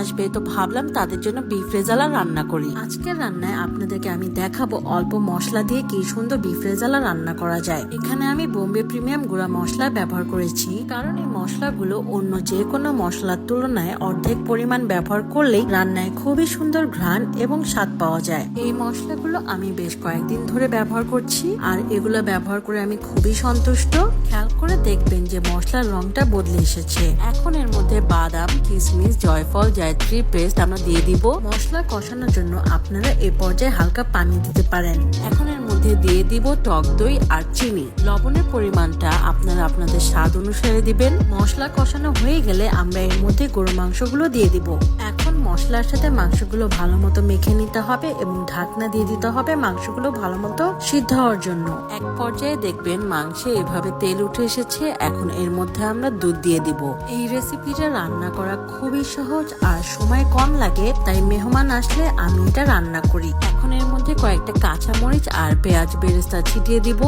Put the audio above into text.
আসবে, তো ভাবলাম তাদের জন্য বিফ রেজালা রান্না করি। আজকের রান্নায় আপনাদেরকে আমি দেখাবো অল্প মশলা দিয়ে কি সুন্দর বিফ রেজালা রান্না করা যায়। এখানে আমি বোম্বে প্রিমিয়াম গুঁড়া মশলা ব্যবহার করেছি, কারণ এই মশলাগুলো অন্য যে কোনো মশলার তুলনায় অর্ধেক পরিমাণ ব্যবহার করলেই রান্নায় খুবই সুন্দর ঘ্রাণ এবং স্বাদ পাওয়া যায়। এই মশলাগুলো আমি বেশ কয়েকদিন ধরে ব্যবহার করছি, আর এগুলো ব্যবহার করে আমি খুবই সন্তুষ্ট। খেয়াল করে দেখবেন যে মশলার রংটা বদলে এসেছে। এখন এর মধ্যে বাদাম কিশমিশ জয়ফল জায়ত্রী পেস্ট আমরা দিয়ে দিব। মশলা কষানোর জন্য আপনারা এ পর্যায়ে হালকা পানি দিতে পারেন। এখন এর মধ্যে দিয়ে দিব টক দই আর চিনি। লবণের পরিমাণটা আপনারা আপনাদের স্বাদ অনুসারে দিবেন। মশলা কষানো হয়ে গেলে আমরা এর মধ্যে গরু মাংসগুলো দিয়ে দিব। এখন মশলার সাথে মাংসগুলো ভালো মতো মেখে নিতে হবে এবং ঢাকনা দিয়ে দিতে হবে মাংসগুলো ভালো মতো সিদ্ধ হওয়ার জন্য। এক পর্যায়ে দেখবেন মাংসে এভাবে তেল উঠে এসেছে, এখন এর মধ্যে আমরা দুধ দিয়ে দিব। এই রেসিপিটা রান্না করা খুবই সহজ আর সময় কম লাগে, তাই মেহমান আসলে আমি এটা রান্না করি। এখন এর মধ্যে কয়েকটা কাঁচা মরিচ আর পেঁয়াজ বেরেস্তা ছিটিয়ে দিব।